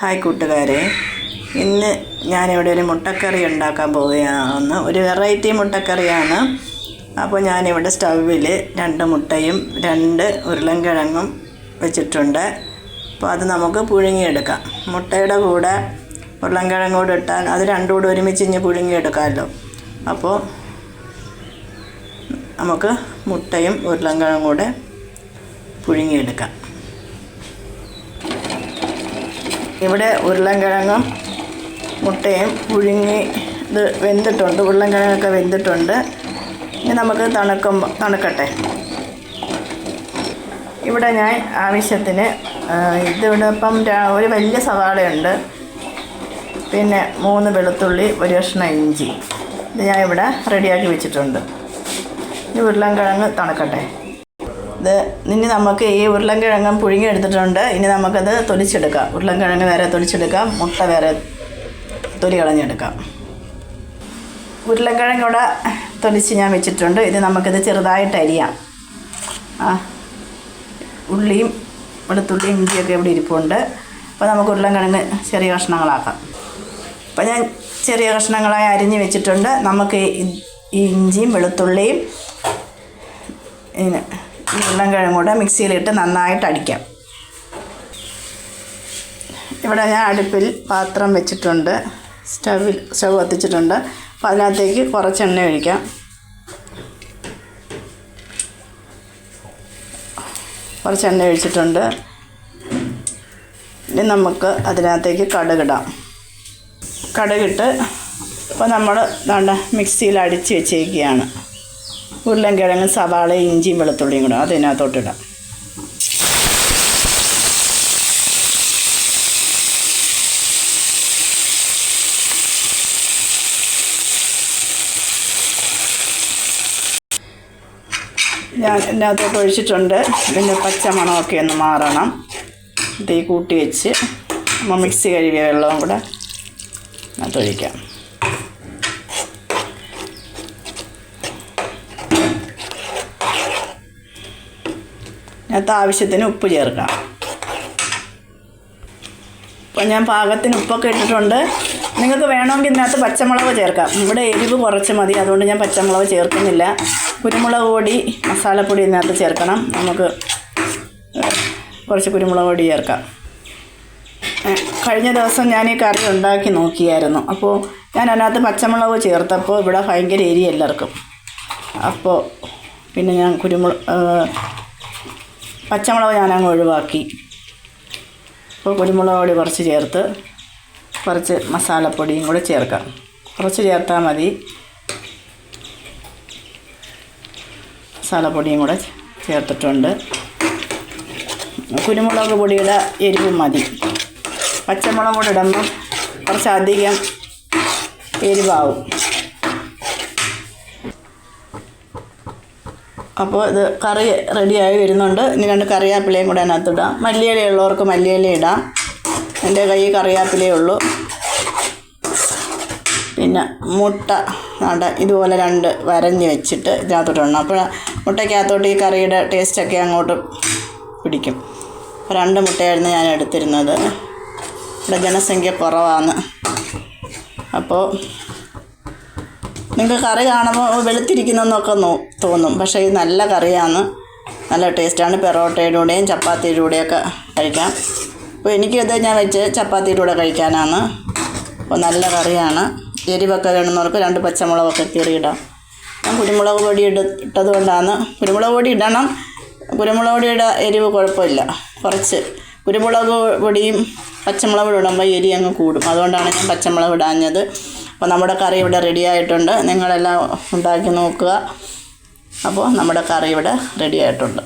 Hi കൂട്ടുകാരെ. ഇന്ന് ഞാനിവിടെ ഒരു മുട്ടക്കറി ഉണ്ടാക്കാൻ പോവുകയാണ്. ഒരു വെറൈറ്റി മുട്ടക്കറിയാണ്. അപ്പോൾ ഞാനിവിടെ സ്റ്റൗവിൽ രണ്ട് മുട്ടയും രണ്ട് ഉരുളൻകിഴങ്ങും വെച്ചിട്ടുണ്ട്. അപ്പോൾ അത് നമുക്ക് പുഴുങ്ങിയെടുക്കാം. മുട്ടയുടെ കൂടെ ഉരുളൻകിഴങ്ങ് കൂടെ ഇട്ടാൽ അത് രണ്ടും കൂടെ ഒരുമിച്ച് ഇഞ്ഞ് പുഴുങ്ങിയെടുക്കാമല്ലോ. അപ്പോൾ നമുക്ക് മുട്ടയും ഉരുളൻകിഴങ്ങും കൂടെ പുഴുങ്ങിയെടുക്കാം. ഇവിടെ ഉരുളൻകിഴങ്ങും മുട്ടയും പുഴുങ്ങി ഇത് വെന്തിട്ടുണ്ട്. ഉരുളൻകിഴങ്ങൊക്കെ വെന്തിട്ടുണ്ട്. ഇനി നമുക്ക് തണുക്കുമ്പോൾ തണുക്കട്ടെ. ഇവിടെ ഞാൻ ആവശ്യത്തിന് ഇതിവിടെ ഇപ്പം ഒരു വലിയ സവാളയുണ്ട്. പിന്നെ മൂന്ന് വെളുത്തുള്ളി ഒരു കഷ്ണം ഇഞ്ചി. ഇത് ഞാൻ ഇവിടെ റെഡിയാക്കി വെച്ചിട്ടുണ്ട്. ഈ ഉരുളൻകിഴങ്ങ് തണുക്കട്ടെ. ഇത് ഇനി നമുക്ക് ഈ ഉരുളൻകിഴങ്ങും പുഴുങ്ങിയെടുത്തിട്ടുണ്ട് ഇനി നമുക്കത് തൊലിച്ചെടുക്കാം. ഉരുളൻകിഴങ്ങ് വേറെ തൊലിച്ചെടുക്കാം. മുട്ട വേറെ തൊലി കളഞ്ഞെടുക്കാം. ഉരുളൻകിഴങ്ങ് ഇവിടെ തൊലിച്ച് ഞാൻ വെച്ചിട്ടുണ്ട്. ഇത് നമുക്കിത് ചെറുതായിട്ട് അരിയാം. ആ ഉള്ളിയും വെളുത്തുള്ളിയും ഇഞ്ചിയൊക്കെ ഇവിടെ ഇരിപ്പുണ്ട്. അപ്പോൾ നമുക്ക് ഉരുളൻകിഴങ്ങ് ചെറിയ കഷ്ണങ്ങളാക്കാം. അപ്പോൾ ഞാൻ ചെറിയ കഷ്ണങ്ങളായി അരിഞ്ഞ് വെച്ചിട്ടുണ്ട്. നമുക്ക് ഈ- ഇഞ്ചിയും വെളുത്തുള്ളിയും ഈ ഉരുളൻകിഴങ്ങും കൂടെ മിക്സിയിലിട്ട് നന്നായിട്ട് അടിക്കാം. ഇവിടെ ഞാൻ അടുപ്പിൽ പാത്രം വെച്ചിട്ടുണ്ട്. സ്റ്റവിൽ സ്റ്റവ് കത്തിച്ചിട്ടുണ്ട്. അപ്പോൾ അതിനകത്തേക്ക് കുറച്ച് എണ്ണ ഒഴിക്കാം. കുറച്ച് എണ്ണ ഒഴിച്ചിട്ടുണ്ട്. ഇനി നമുക്ക് അതിനകത്തേക്ക് കടുകിടാം കടുകിട്ട് ഇപ്പോൾ നമ്മൾ മിക്സിയിൽ അടിച്ച് വെച്ചേക്കുകയാണ്. ഉരുളൻകിഴങ്ങ് സവാള ഇഞ്ചിയും വെളുത്തുള്ളിയും കൂടെ അതിനകത്തോട്ടിടാം ഞാൻ ഇതിനകത്തോട്ട് ഒഴിച്ചിട്ടുണ്ട്. ഇതിന്റെ പച്ചമണമൊക്കെ ഒന്ന് മാറണം. തീ കൂട്ടി വെച്ച്. മിക്സി കഴുകിയ വെള്ളവും കൂടെ അതിനകത്ത് ഒഴിക്കാം. ഇതിനകത്ത് ആവശ്യത്തിന് ഉപ്പ് ചേർക്കാം. അപ്പോൾ ഞാൻ പാകത്തിന് ഉപ്പൊക്കെ ഇട്ടിട്ടുണ്ട്. നിങ്ങൾക്ക് വേണമെങ്കിൽ ഇതിനകത്ത് പച്ചമുളക് ചേർക്കാം. ഇവിടെ എരിവ് കുറച്ച് മതി അതുകൊണ്ട് ഞാൻ പച്ചമുളക് ചേർക്കുന്നില്ല. കുരുമുളക് പൊടി മസാലപ്പൊടി ഇതിനകത്ത് ചേർക്കണം. നമുക്ക് കുറച്ച് കുരുമുളക് പൊടി ചേർക്കാം. കഴിഞ്ഞ ദിവസം ഞാൻ ഈ കറി ഉണ്ടാക്കി നോക്കിയായിരുന്നു. അപ്പോൾ ഞാൻ അതിനകത്ത് പച്ചമുളക് ചേർത്തപ്പോൾ ഇവിടെ ഭയങ്കര എരി എല്ലാവർക്കും. അപ്പോൾ പിന്നെ ഞാൻ കുരുമുളക് പച്ചമുളക് ഞാനങ്ങ് ഒഴിവാക്കി. അപ്പോൾ കുരുമുളക് പൊടി കുറച്ച് ചേർത്ത് കുറച്ച് മസാലപ്പൊടിയും കൂടെ ചേർക്കാം. കുറച്ച് ചേർത്താൽ മതി. മസാലപ്പൊടിയും കൂടെ ചേർത്തിട്ടുണ്ട്. കുരുമുളക് പൊടിയുടെ എരിവ് മതി. പച്ചമുളക് കൂടെ ഇടുമ്പം കുറച്ചധികം എരിവാവും. അപ്പോൾ ഇത് കറി റെഡിയായി വരുന്നുണ്ട്. ഇനി രണ്ട് കറിവേപ്പിലയും കൂടെ അതിനകത്ത് ഇടാം. മല്ലിയില ഉള്ളവർക്ക് മല്ലിയില ഇടാം. എന്റെ കയ്യിൽ കറിവേപ്പിലയേ ഉള്ളൂ. പിന്നെ മുട്ട നട ഇതുപോലെ രണ്ട് വരഞ്ഞ് വെച്ചിട്ട് ഇതിനകത്തോട്ട് അപ്പോൾ മുട്ടയ്ക്കകത്തോട്ട് ഈ കറിയുടെ ടേസ്റ്റൊക്കെ അങ്ങോട്ട് പിടിക്കും. രണ്ട് മുട്ടയായിരുന്നു ഞാൻ എടുത്തിരുന്നത്. ഇവിടെ ജനസംഖ്യ കുറവാണ്. അപ്പോൾ നിങ്ങൾക്ക് കറി കാണുമ്പോൾ വെളുത്തിരിക്കുന്നൊക്കെ തോന്നും. പക്ഷേ ഇത് നല്ല കറിയാണ്. നല്ല ടേസ്റ്റാണ്. പെറോട്ടയുടെ കൂടെയും കഴിക്കാം. അപ്പോൾ എനിക്കിത് ഞാൻ വെച്ച് ചപ്പാത്തിയുടെ കൂടെ കഴിക്കാനാണ്. അപ്പോൾ നല്ല കറിയാണ്. എരിവൊക്കെ വേണമെന്നവർക്ക് രണ്ട് പച്ചമുളകൊക്കെ കീറിയിടാം. ഞാൻ കുരുമുളക് പൊടി ഇട ഇട്ടത് കൊണ്ടാണ് കുരുമുളക് പൊടി ഇടണം. കുരുമുളക് പൊടിയുടെ എരിവ് കുഴപ്പമില്ല. കുറച്ച് കുരുമുളക് പൊടിയും പച്ചമുളക് ഇടുമ്പോൾ എരി അങ്ങ് കൂടും. അതുകൊണ്ടാണ് ഞാൻ പച്ചമുളക് ഇടാഞ്ഞത്. അപ്പോൾ നമ്മുടെ കറി ഇവിടെ റെഡി ആയിട്ടുണ്ട്. നിങ്ങളെല്ലാം ഉണ്ടാക്കി നോക്കുക. അപ്പോൾ നമ്മുടെ കറി ഇവിടെ റെഡി ആയിട്ടുണ്ട്.